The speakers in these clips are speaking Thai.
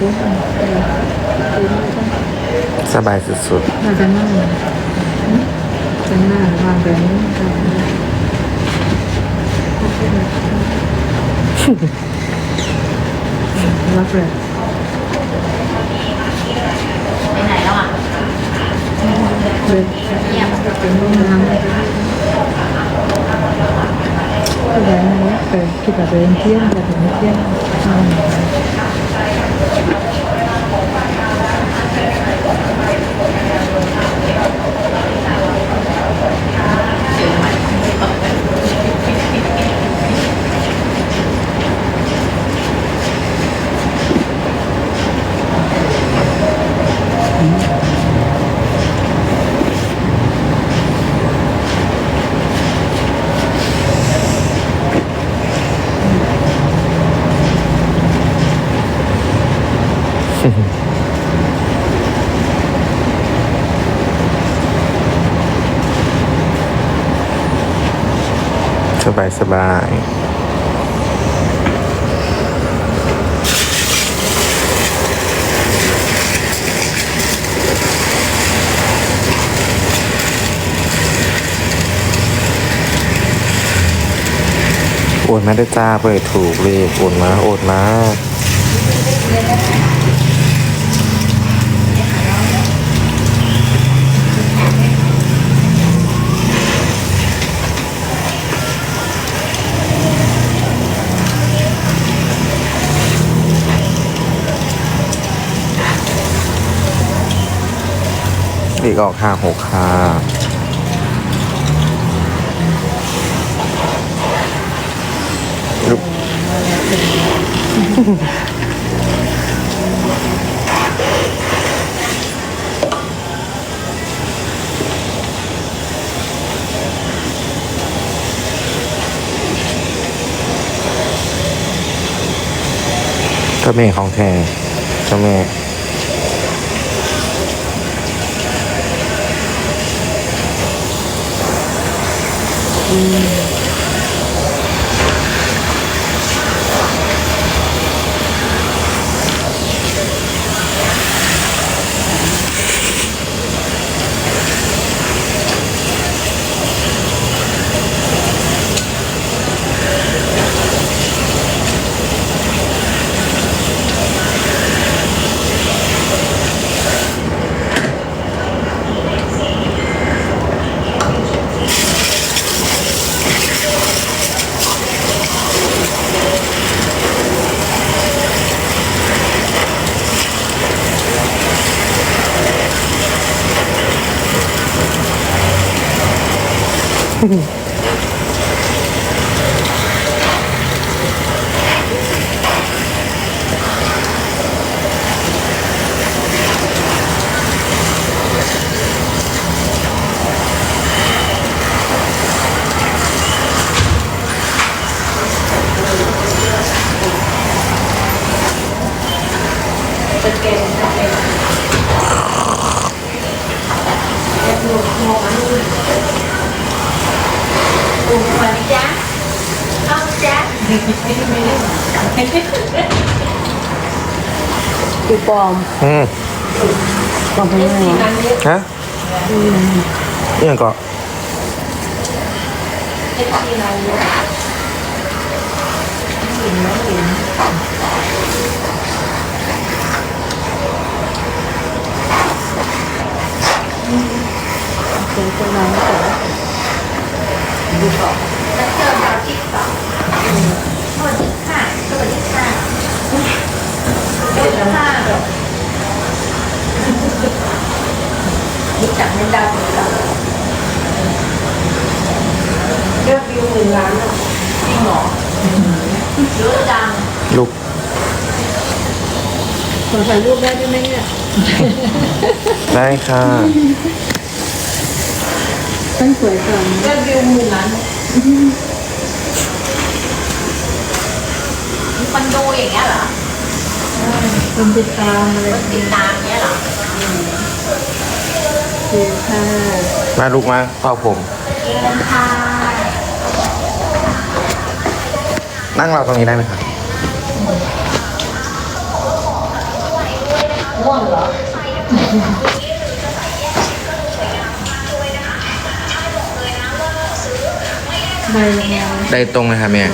ปุ๊บเออเออเออสบายสุดน่าจะนั่งจะนั่งวางแบบนี้ก็ได้รับเลยไปไหนแล้วอะเดินเป็นห้องน้ำคือแบบนี้เคยคิดว่าตัวเองเที่ ยงแต่ สบายโอนมาได้จ้าเปิดถูกเลยโอนมาโอนมา อีกออกห้าหกค่ะลุกเจ้าแม่ของแท้เจ้าแม่ อุ่นหัวนี่จ้าเอาจ้าคือปลอมอืมปลอมเป็นยังไงวะฮะนี่ยังก็เอ็กซีเราเยอะหินน้องหิน เป็นคนนั้นแต่ดูต่อนแล้วเจอดาวติ๊กต็อกสวัสดีค่ะสวัสดีค่ะสวัสดีค่ะรู้จักเงินดาวติ๊กต็อกยอดวิวหมื่นล้านอะจริงเหรอเยอะจัง ลูก ขอ ถ่ายรูปได้ด้วยไหมเนี่ยได้ค่ะตั้งสวยจังยอดวิวหมื่นล้านมีคอนโดอย่างเงี้ยเหรอคนติดตามอะไรคนติดตามเงี้ยเหรอคือค่ะมาลูกมาเฝ้าผมเอ็นค่ะนั่งเราตรงนี้ได้ไหมคะม ง่วงเหรอใบละมาได้ตรงเลยค่ะแม่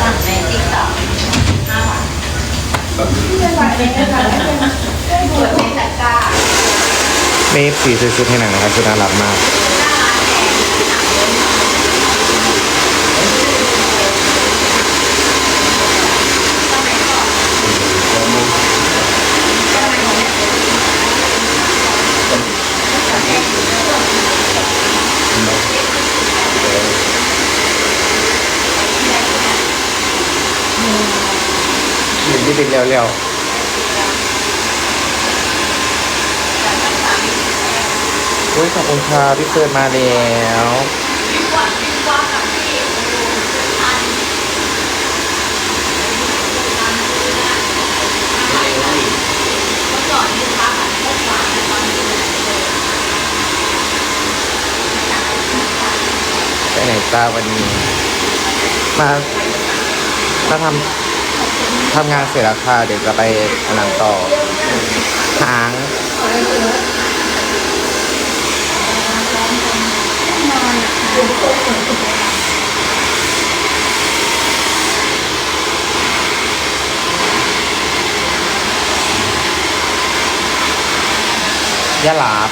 สั่งในติ๊กต็อกห้าวัน เมฟสีซื้อชุดให้หนังนะครับคือน่ารักมาก อยู่ที่ติดเร็วๆอุ้ยขอบคุณค่ะพี่เฟิร์นมาแล้วไปไหนจ้าวันนี้ มาถ้าทำ ทำงานเสร็จแล้วค่ะเดี๋ยวจะไปอันนั้นต่อหางยะลาบ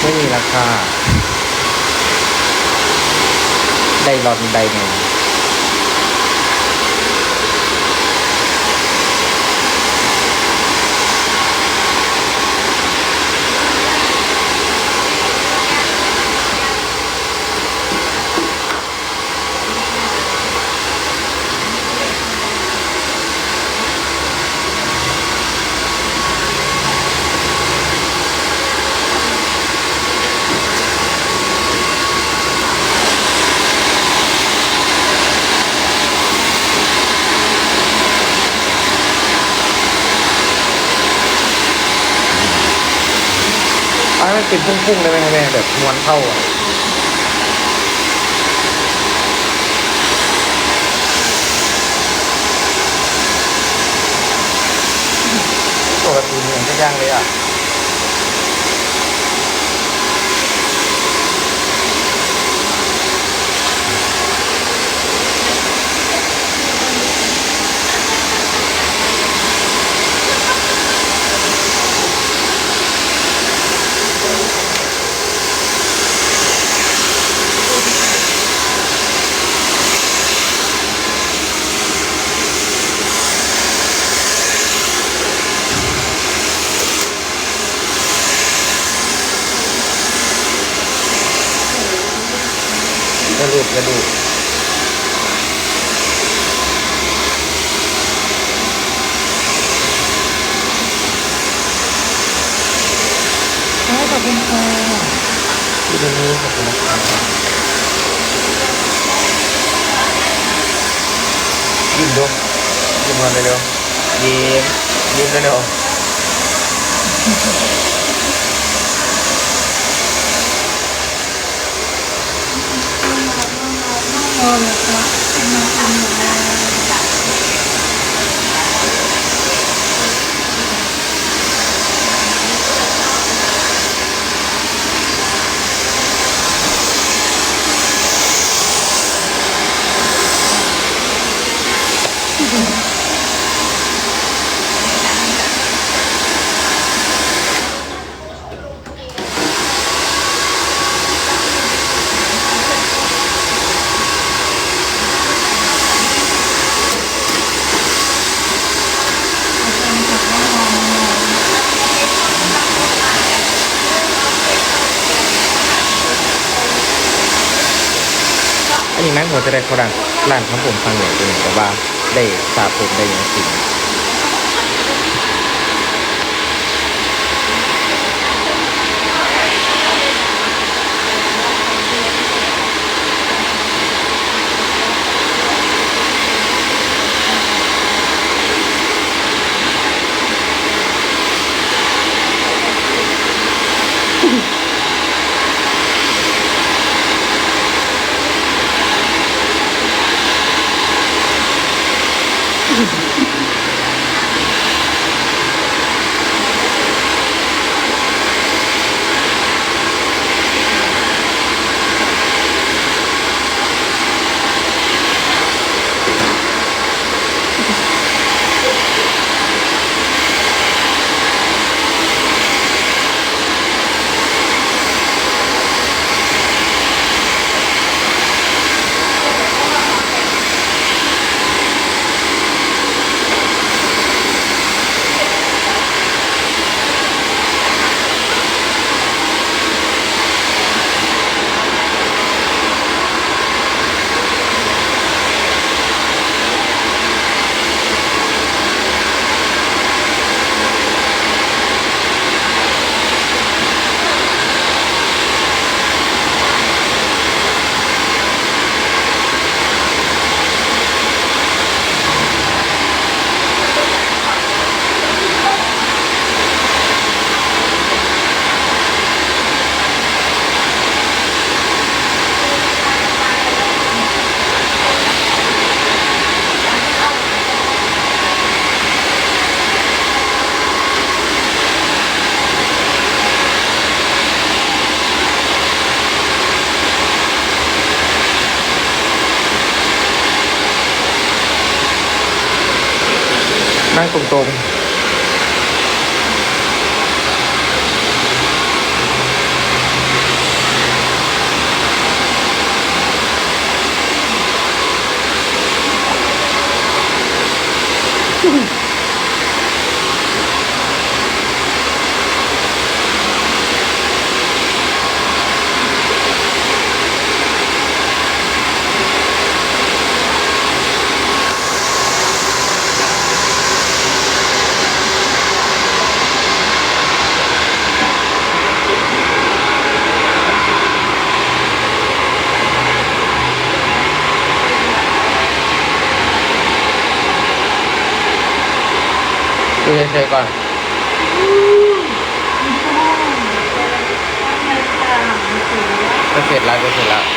ไม่มีรา คาได้รอนได้หนึ่งเอาให้มัน เป็นพุ่งๆได้ไหมครับแม่แบบม้วนเข้าอะปกติเหมือนจะย่างเลยอะดูกกระดูก ขอบคุณค่ะ ที่ตรงนี้ขอบคุณนะครับยิ้มดู ยิ้มมาเร็ หัวจะได้เขาดังร้านของผมฟังเหนือเป็นแต่ว่าได้สาผมได้อย่างสิ้ง Phụ. บ้างเสร็จแล้วจะเสร็จแล้ว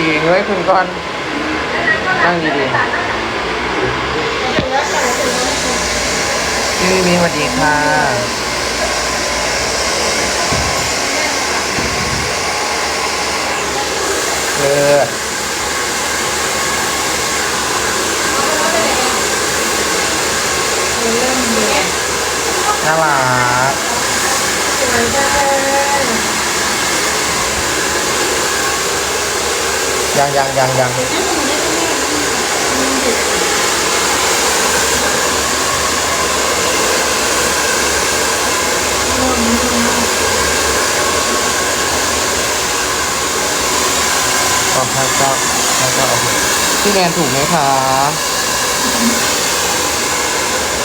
ดีๆเฮ้ยคุณก้อน นั่งดีๆพี่มีสวัสดีค่ะ เออน่ารัก ยังยังยังยังก็พระเจ้าพระเจ้าโอเคพี่แนนถูกไหมคะ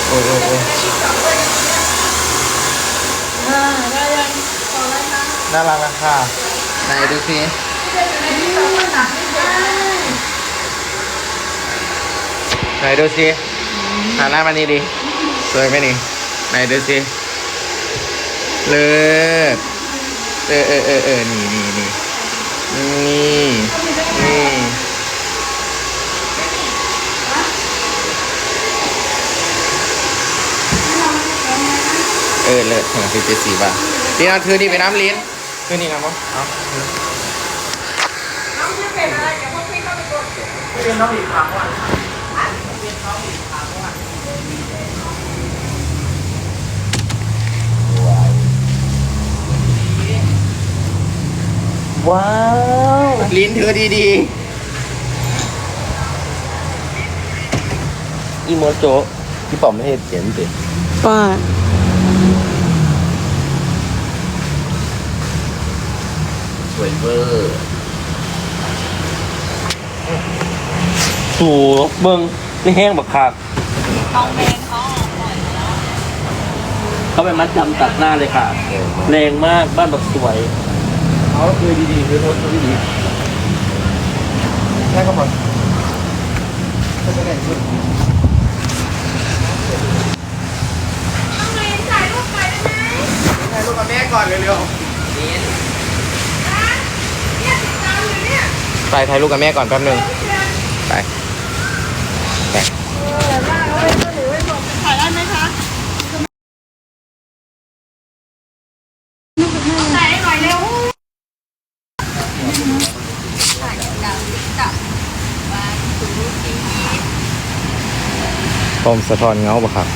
โอ้ยโอ้ยโอ้ยอ่าได้ยังพอแล้วนะ นารักนะค่ะไหนดูสิไหนดูสิหันหน้ามานี่ดิสวยไหมนี่ไหนดูสิเลิศเออเออเออเออนี่นี่นี่นี่นี่เออเลิศของพี่เจสีบ้าดีนะถือนี่ไปน้ำลิ้นถือนี่นะมั้งเอา กดเป็นน้องอีกครั้งว่ะว้าว ลิ้นเธอดีอีโมโจพี่ป๋อมไม่ให้เขียนสิป้าสวยเวอร์ สูเบิ้งนี่แห้งบักคักทองแดงเขาออกบ่อยแล้วเขาไปมัดจำตัดหน้าเลยค่ะ แรงมากบ้านบักสวยๆเอาคือดีๆคือรถดีๆแค่ก็หมดก็จะได้ชุดต้องเรียนถ่ายรูปไปได้ไหมถ่ายรูปกับแม่ก่อนเร็วเนี่ยติดตามอยู่เนี่ยๆไปถ่ายรูปกับแม่ก่อนแป๊บหนึงไปไป เออว่าเอาไว้ก็หรือไว้บอกถ่ายได้ไหมคะให้หน่อยเร็วถ่ดับจับว่าถูทีผมสะท้อนเงาปะครับ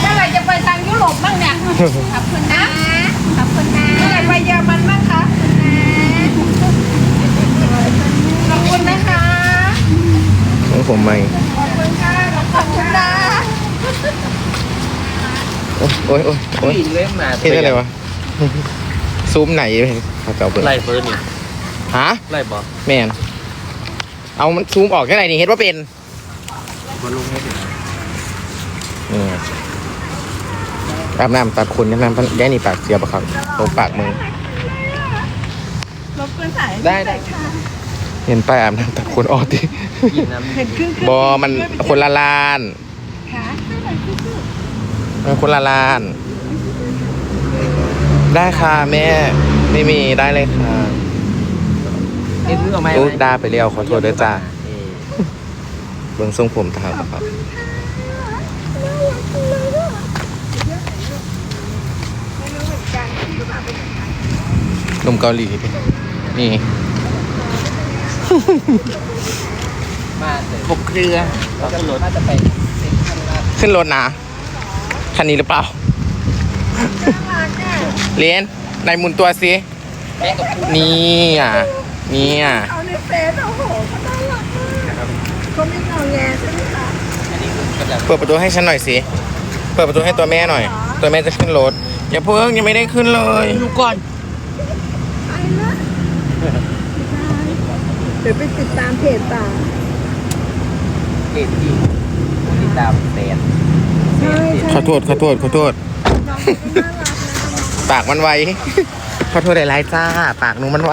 เมื่อไหร่จะไปทางยุโรปบ้างเนี่ยขอบคุณนะขอบคุณนะเมื่อไหร่ไปเยอรมันบ้างคะขอบคุณนะคะ ของ ผมไม่ขอบคุณค่ะขอบคุณนะโอ้ยโอ้ยโอ้ยโอ้ยเล่นมาเท่อะไรวะ ซูมไหนเขาจะเอาเปิดไล่เฟิร์นนี่ฮะไล่บอกแมนเอามันซูมออกแค่ไหนนี่เห็นว่าเป็นมาลุงให้ถึงนี่ไงอาบน้ำตัดขนน้ำน้ำแย่นี่ปากเสียบะครับตรงปากมึงรบกวนถ่ายได้ได้เห็นป้ายอาบน้ำตัดขนออกดิ ยินน้เห็นครึ่งบอมันคนละลานขามันคนละลาน ได้ค่ะแม่ ไม่มีได้เลยค่ะำนี่ซื้อออกมาลูกดาไปเรียวขอโทษด้วยจ้าเบื้องทรงผมทางครับ นมเกาหลี นี่ มาครบเครือเราก็รถน่าจะไปขึ้นรถนะคันนี้หรือเปล่าเรียนนายหมุนตัวสิแม่กับพูนี่อะนี่อะเอาในเฟซโอ้โหเขาน่ารักมากเขาไม่งอแงใช่ไหมคะอันนี้คือกำลังเปิดประตูให้ฉันหน่อยสิ เปิดประตูให้ตัวแม่หน่อย ตัวแม่จะขึ้นรถ อย่าเพิ่งยังไม่ได้ขึ้นเลยดูก่อนไปละเดี๋ยวไปติดตามเพจต่าง เกตที่ติดตามแฟนใช่ขอโทษขอโทษขอโทษ น้องเขาก็น่ารักนะปากมันไว ขอโทษหลายๆจ้า ปากหนูมันไว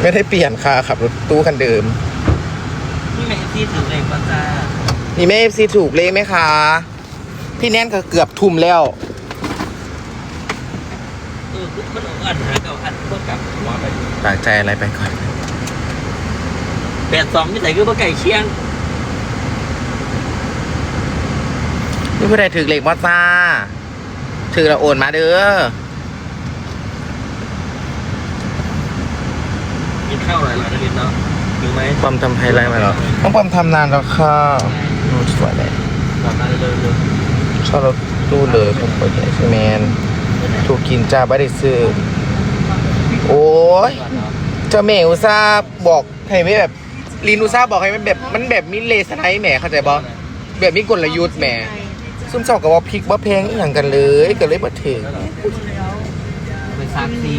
ไม่ได้เปลี่ยนค่ะขับรถตู้คันเดิม นี่แม่ที่ถือเองป้าจ้านี่แม่เอฟซีถูกเลขไหมคะ พี่แนนก็เกือบทุ่มแล้วเออ มันอันหาเก่าอันก็กลับว่าไปปากใจอะไรไปก่อนแปดสองนี่ใส่คือว่าไก่เชียงนี่ผู้ใดถือเหล็กมอซ่าถือเราโอนมาเด้อกินข้าวอะไรหรอนักเรียนเนาะถึงไหมปอมทำไฮไลท์มาแล้วต้องปอมทำนานแล้วค่ะโอ้สวยเลยก่อนหน้าเร็วเร็วชอบรถตู้เลยผมเปิดใหญ่ใช่แมน ถูกกินจ้าไม่ได้ซื้อ โอ้ยเจ้าเมย์อุตส่าห์บอกให้ไม่แบบลีนอุตส่าห์บอกให้มันแบบมันแบบมิเลสไนท์แหมเข้าใจบอแบบมีกลยุทธ์แหมซุ่มเศร้ากับว่าพริกว่าเพงอหย่างกันเลยก็เลยมาถึงไปซักซี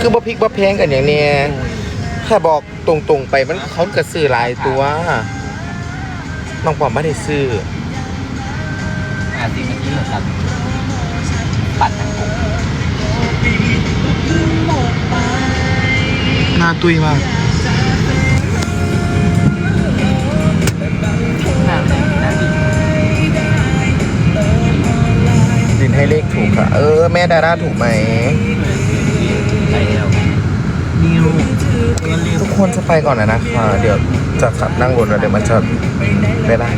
คือบ่พริกบ่เพงกันอย่างเนี้ยถ้าบอกตรงๆไปมันเขาก็ซื้อหลายตัวน้องปอมไม่ได้ซื้อ อาซีเมื่อกี้เหลือกันปัดทั้งหมดหน้าตุ้ยมากนั่งนั่งอีกดินให้เลขถูกค่ะ เออ แม่ดาราถูกไหมใส่แล้วนิวเงินเรียบทุกคนจะไปก่อนนะนะคะ เดี๋ยวจะขับนั่งรถแล้วเดี๋ยวมันจะไม่ได้